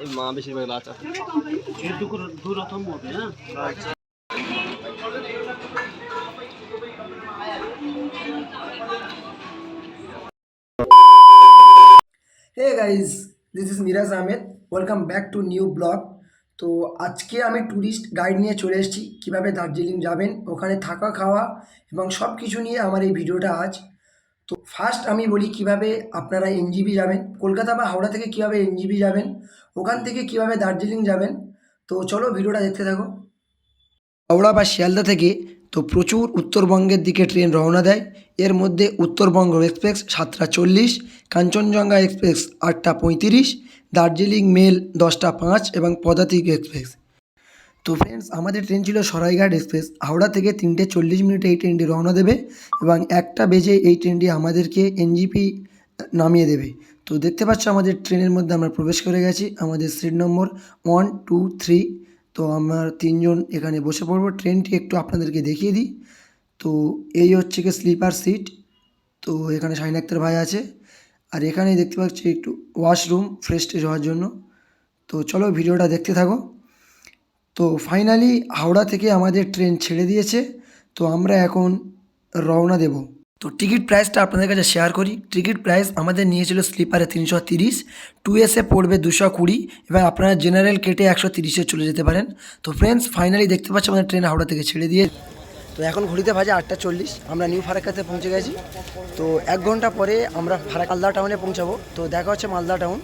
এই মা বেশিরভাগ lachha hey guys this is Miraj Ahmed Welcome back to new blog তো আজকে আমি ট্যুরিস্ট গাইড নিয়ে চলে এসেছি, কীভাবে দার্জিলিং যাবেন, ওখানে থাকা, খাওয়া এবং সব কিছু নিয়ে আমার এই ভিডিওটা আজ। তো ফার্স্ট আমি বলি কীভাবে আপনারা এনজিবি যাবেন, কলকাতা বা হাওড়া থেকে কীভাবে এনজিবি যাবেন, ওখান থেকে কীভাবে দার্জিলিং যাবেন। তো চলো ভিডিওটা দেখতে থাকো। হাওড়া বা শিয়ালদা থেকে তো প্রচুর উত্তরবঙ্গের দিকে ট্রেন রওনা দেয়। এর মধ্যে উত্তরবঙ্গ এক্সপ্রেস সাতটা চল্লিশ, কাঞ্চনজঙ্ঘা এক্সপ্রেস আটটা পঁয়ত্রিশ দার্জিলিং মেল দশটা পাঁচ এবং পদাতিক এক্সপ্রেস। তো ফ্রেন্ডস আমাদের ট্রেন ছিল সরাইঘাট এক্সপ্রেস। হাওড়া থেকে তিনটে চল্লিশ মিনিটে এই ট্রেনটি রওনা দেবে এবং একটা বেজে এই ট্রেনটি আমাদেরকে এনজিপি নামিয়ে দেবে। তো দেখতে পাচ্ছ আমাদের ট্রেনের মধ্যে আমরা প্রবেশ করে গেছি। আমাদের seat number one two three তো আমরা তিনজন এখানে বসে পড়ব। ট্রেনটি একটু আপনাদেরকে দেখিয়ে দিই। তো এই হচ্ছে কি স্লিপার সিট তো এখানে শাহিন আক্তার ভাই আছে। আর এখানে দেখতে পাচ্ছি একটু ওয়াশরুম ফ্রেশ হওয়ার জন্য। তো চলো ভিডিওটা দেখতে থাকো। তো ফাইনালি হাওড়া থেকে আমাদের ট্রেন ছেড়ে দিয়েছে। তো আমরা এখন রওনা দেব। তো টিকিট প্রাইসটা আপনাদের কাছে শেয়ার করি। টিকিট প্রাইস আমাদের নিয়েছিল স্লিপারে তিনশো তিরিশ টু এসে পড়বে দুশো কুড়ি এবং আপনারা জেনারেল কেটে একশো তিরিশে চলে যেতে পারেন। তো ফ্রেন্ডস ফাইনালি দেখতে পাচ্ছি আমাদের ট্রেন হাওড়া থেকে ছেড়ে দিয়ে তো এখন ঘড়িতে বাজে আটটা চল্লিশ, আমরা নিউ ফারাক্কাতে পৌঁছে গেছি। তো এক ঘণ্টা পরে আমরা ফারাক মালদা টাউনে পৌঁছাবো। তো দেখা হচ্ছে মালদা টাউন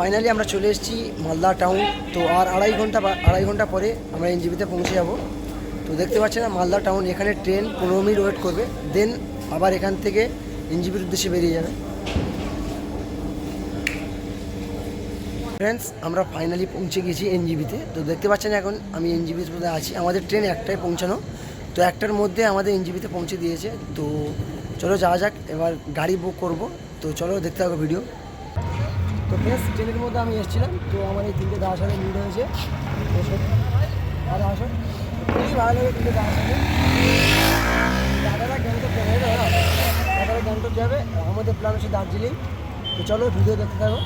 ফাইনালি আমরা চলে এসেছি মালদা টাউন তো আর আড়াই ঘণ্টা আড়াই ঘণ্টা পরে আমরা এনজিবিতে পৌঁছে যাব। তো দেখতে পাচ্ছেন মালদা টাউন এখানে ট্রেন পনেরো মিনিট ওয়েট করবে। দেন আবার এখান থেকে এনজিবির উদ্দেশ্যে বেরিয়ে যাবে। ফ্রেন্ডস আমরা ফাইনালি পৌঁছে গেছি এনজিবিতে তো। দেখতে পাচ্ছেন এখন আমি এনজিবির মধ্যে আছি। আমাদের ট্রেন একটাই পৌঁছানো। তো একটার মধ্যে আমাদের এনজিবিতে পৌঁছে দিয়েছে। তো চলো যাওয়া যাক, এবার গাড়ি বুক করব। তো চলো দেখতে থাকো ভিডিও তো ফ্রেন্ডস ট্রেনের মধ্যে আমি এসেছিলাম। তো আমার এই তিনটে দাওয়ার সাথে মিট হয়েছে। খুবই ভালো লাগে তিনটে দাওয়ার সাথে। দাদারা গ্যাংটক যাবে আমাদের প্ল্যান হচ্ছে দার্জিলিং। তো চলো ভিডিও দেখতে থাকো।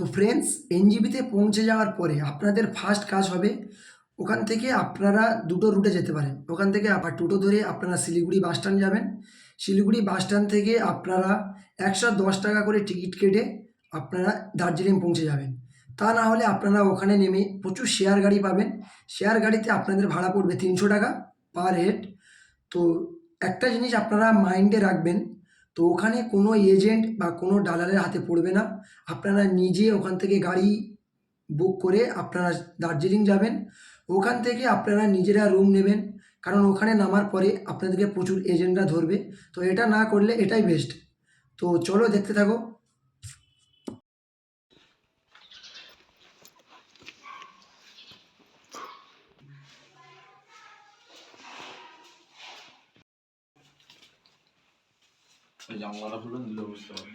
তো ফ্রেন্ডস এনজিবিতে পৌঁছে যাওয়ার পরে আপনাদের ফার্স্ট কাজ হবে ওখান থেকে আপনারা দুটো রুটে যেতে পারেন। ওখান থেকে আবার টোটো ধরে আপনারা শিলিগুড়ি বাস স্ট্যান্ড যাবেন। শিলিগুড়ি বাস স্ট্যান্ড থেকে আপনারা একশো দশ টাকা করে টিকিট কেটে আপনারা দার্জিলিং পৌঁছে যাবেন। তা না হলে আপনারা ওখানে নেমে প্রচুর শেয়ার গাড়ি পাবেন। শেয়ার গাড়িতে আপনাদের ভাড়া পড়বে তিনশো টাকা পার হেড তো একটা জিনিস আপনারা মাইন্ডে রাখবেন তো ওখানে কোনো এজেন্ট বা কোনো দালালের হাতে পড়বে না। আপনারা নিজে ওখান থেকে গাড়ি বুক করে আপনারা দার্জিলিং যাবেন। ওখান থেকে আপনারা নিজেরা রুম নেবেন। কারণ ওখানে নামার পরে আপনাদেরকে প্রচুর এজেন্টরা ধরবে। তো এটা না করলে এটাই বেস্ট তো চলো দেখতে থাকো। জানলাটা খুলে নিলে বুঝতে পারবে।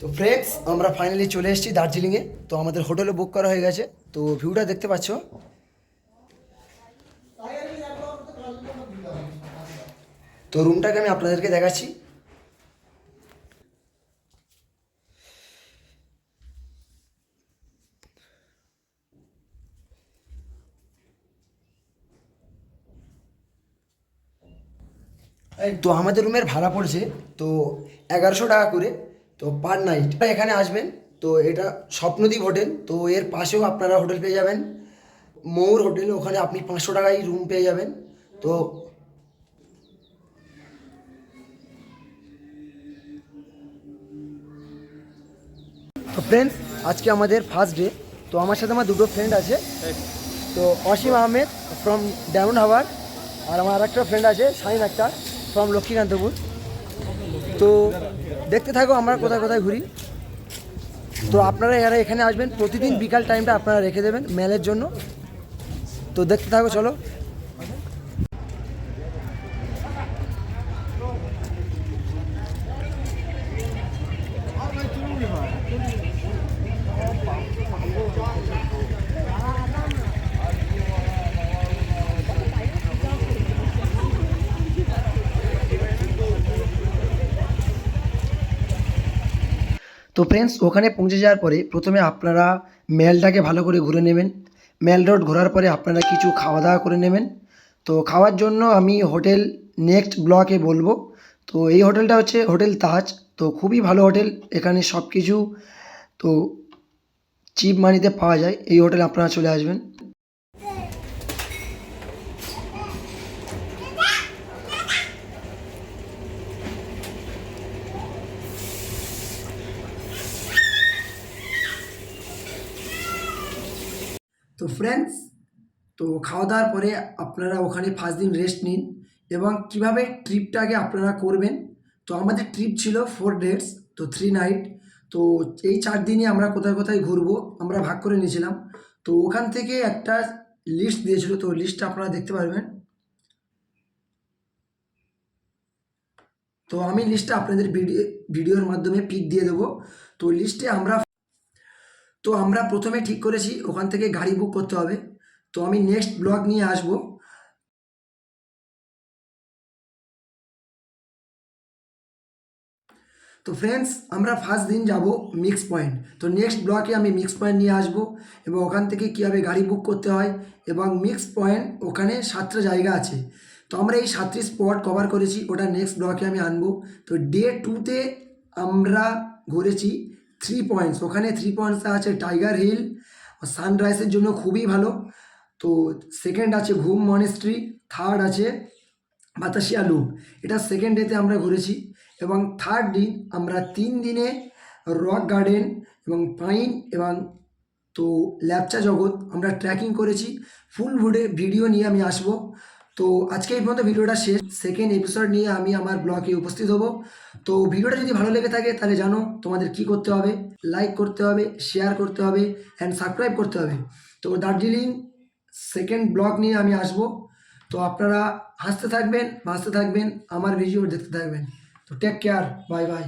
তো ফ্রেন্ডস আমরা ফাইনালি চলে এসেছি দার্জিলিংয়ে। তো আমাদের হোটেলে বুক করা হয়ে গেছে। তো ভিউটা দেখতে পাচ্ছ? তো রুমটাকে আমি আপনাদেরকে দেখাচ্ছি। তো আমাদের রুমের ভাড়া পড়ছে, তো এগারোশো টাকা করে, তো পার নাইট এখানে আসবেন, তো এটা স্বপ্নদ্বীপ হোটেল, তো এর পাশেও আপনারা হোটেল পেয়ে যাবেন। ময়ূর হোটেল, ওখানে আপনি পাঁচশো টাকায় রুম পেয়ে যাবেন, তো তো ফ্রেন্ডস আজকে আমাদের ফার্স্ট ডে তো আমার সাথে আমার দুটো ফ্রেন্ড আছে। তো অসীম আহমেদ ফ্রম ডায়মন্ড হাওয়ার আর আমার আরেকটা ফ্রেন্ড আছে, শাহিন আক্তার। ফ্রম লক্ষ্মীকান্তপুর। তো দেখতে থাকো, আমরা কোথায় কোথায় ঘুরি। তো আপনারা এরা এখানে আসবেন, প্রতিদিন বিকাল টাইমটা আপনারা রেখে দেবেন মেলের জন্য। তো দেখতে থাকো, চলো। তো ফ্রেন্ডস ওখানে পৌঁছে যাওয়ার পরে প্রথমে আপনারা মেলটাকে ভালো করে ঘুরে নেবেন। মেল রোড ঘোরার পরে আপনারা কিছু খাওয়া দাওয়া করে নেবেন। তো খাওয়ার জন্য আমি হোটেল নেক্সট ব্লকে বলব। তো এই হোটেলটা হচ্ছে হোটেল তাজ। তো খুবই ভালো হোটেল। এখানে সব কিছু তো চিপ মানিতে পাওয়া যায়। এই হোটেল আপনারা চলে আসবেন। তো ফ্রেন্ডস তো খাওয়া দাওয়ার পরে আপনারা ওখানে ফার্স্ট দিন রেস্ট নিন এবং কীভাবে ট্রিপটাকে আপনারা করবেন? তো আমাদের ট্রিপ ছিল ফোর ডেটস তো থ্রি নাইট তো এই চার দিনে আমরা কোথায় কোথায় ঘুরবো আমরা ভাগ করে নিয়েছিলাম। তো ওখান থেকে একটা লিস্ট দিয়েছিল, তো লিস্টটা আপনারা দেখতে পারবেন। তো আমি লিস্টটা আপনাদের ভিডিও ভিডিওর মাধ্যমে পিক দিয়ে দেবো। তো লিস্টে আমরা তো আমরা প্রথমে ঠিক করেছি, ওখান থেকে গাড়ি বুক করতে হবে। তো আমি নেক্সট ব্লগ নিয়ে আসব। তো ফ্রেন্ডস আমরা ফার্স্ট দিন যাব মিক্স পয়েন্ট তো নেক্সট ব্লকে আমি মিক্স পয়েন্ট নিয়ে আসব এবং ওখান থেকে কীভাবে গাড়ি বুক করতে হয় এবং মিক্স পয়েন্ট ওখানে সাতটা জায়গা আছে। তো আমরা এই সাতটি স্পট কভার করেছি, ওটা নেক্সট ব্লকে আমি আনব। তো ডে টুতে আমরা ঘুরেছি থ্রি পয়েন্টস ওখানে থ্রি পয়েন্টস আছে টাইগার হিল সানরাইজের জন্য খুবই ভালো। তো সেকেন্ড আছে ঘুম মনেস্ট্রি থার্ড আছে বাতাসিয়া লুপ এটা সেকেন্ড ডেতে আমরা ঘুরেছি। এবং থার্ড দিন আমরা তিন দিনে রক গার্ডেন এবং পাইন এবং তো ল্যাপচা জগৎ আমরা ট্র্যাকিং করেছি। ফুল ভুডে ভিডিও নিয়ে আমি আসব। তো আজকে এই পর্যন্ত ভিডিওটা শেষ। সেকেন্ড এপিসোড নিয়ে আমি আমার ব্লগে উপস্থিত হব। তো ভিডিওটা যদি ভালো লেগে থাকে, তাহলে জানো তোমাদের কি করতে হবে? লাইক করতে হবে শেয়ার করতে হবে অ্যান্ড সাবস্ক্রাইব করতে হবে। তো দার্জিলিং সেকেন্ড ব্লগ নিয়ে আমি আসব। তো আপনারা হাসতে থাকবেন, বাঁচতে থাকবেন, আমার ভিডিও দেখতে থাকবেন। তো টেক কেয়ার বাই বাই